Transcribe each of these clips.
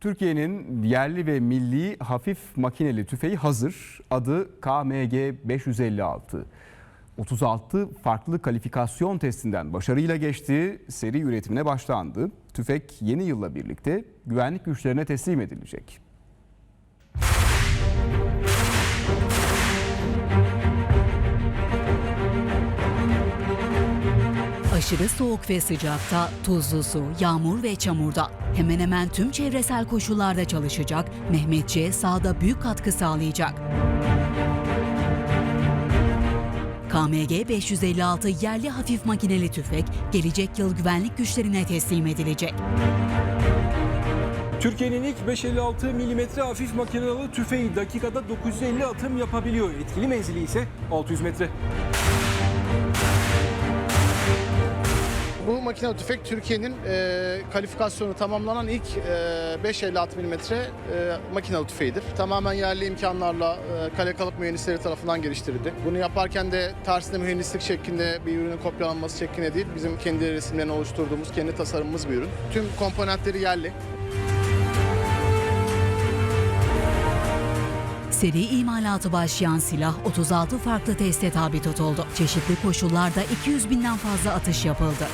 Türkiye'nin yerli ve milli hafif makineli tüfeği hazır. Adı KMG 556. 36 farklı kalifikasyon testinden başarıyla geçti. Seri üretimine başlandı. Tüfek yeni yılla birlikte güvenlik güçlerine teslim edilecek. Aşırı soğuk ve sıcakta, tuzlu su, yağmur ve çamurda hemen hemen tüm çevresel koşullarda çalışacak, Mehmetçiğe sahada büyük katkı sağlayacak. KMG 556 yerli hafif makineli tüfek gelecek yıl güvenlik güçlerine teslim edilecek. Türkiye'nin ilk 556 mm hafif makinalı tüfeği dakikada 950 atım yapabiliyor. Etkili menzili ise 600 metre. Makine tüfek Türkiye'nin e, kalifikasyonu tamamlanan ilk e, 556 mm e, makinalı tüfeğidir. Tamamen yerli imkanlarla e, kale kalıp mühendisleri tarafından geliştirildi. Bunu yaparken de tersine mühendislik şeklinde bir ürünün kopyalanması şeklinde değil, bizim kendi resimlerini oluşturduğumuz, kendi tasarımımız bir ürün. Tüm komponentleri yerli. Seri imalatı başlayan silah 36 farklı teste tabi tutuldu. Çeşitli koşullarda 200 binden fazla atış yapıldı.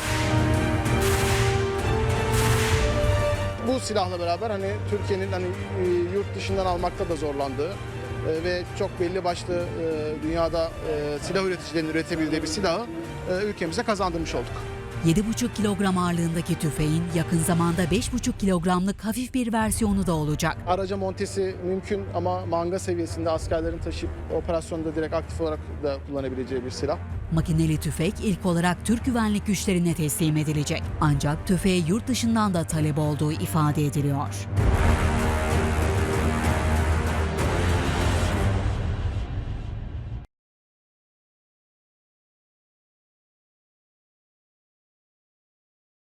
Bu silahla beraber hani Türkiye'nin hani e, yurt dışından almakta da zorlandığı e, ve çok belli başlı e, dünyada silah üreticilerinin üretebildiği bir silahı ülkemize kazandırmış olduk. 7,5 kilogram ağırlığındaki tüfeğin yakın zamanda 5,5 kilogramlık hafif bir versiyonu da olacak. Araca montesi mümkün ama manga seviyesinde askerlerin taşıyıp operasyonda direkt aktif olarak da kullanabileceği bir silah. Makineli tüfek ilk olarak Türk güvenlik güçlerine teslim edilecek. Ancak tüfeğe yurt dışından da talep olduğu ifade ediliyor.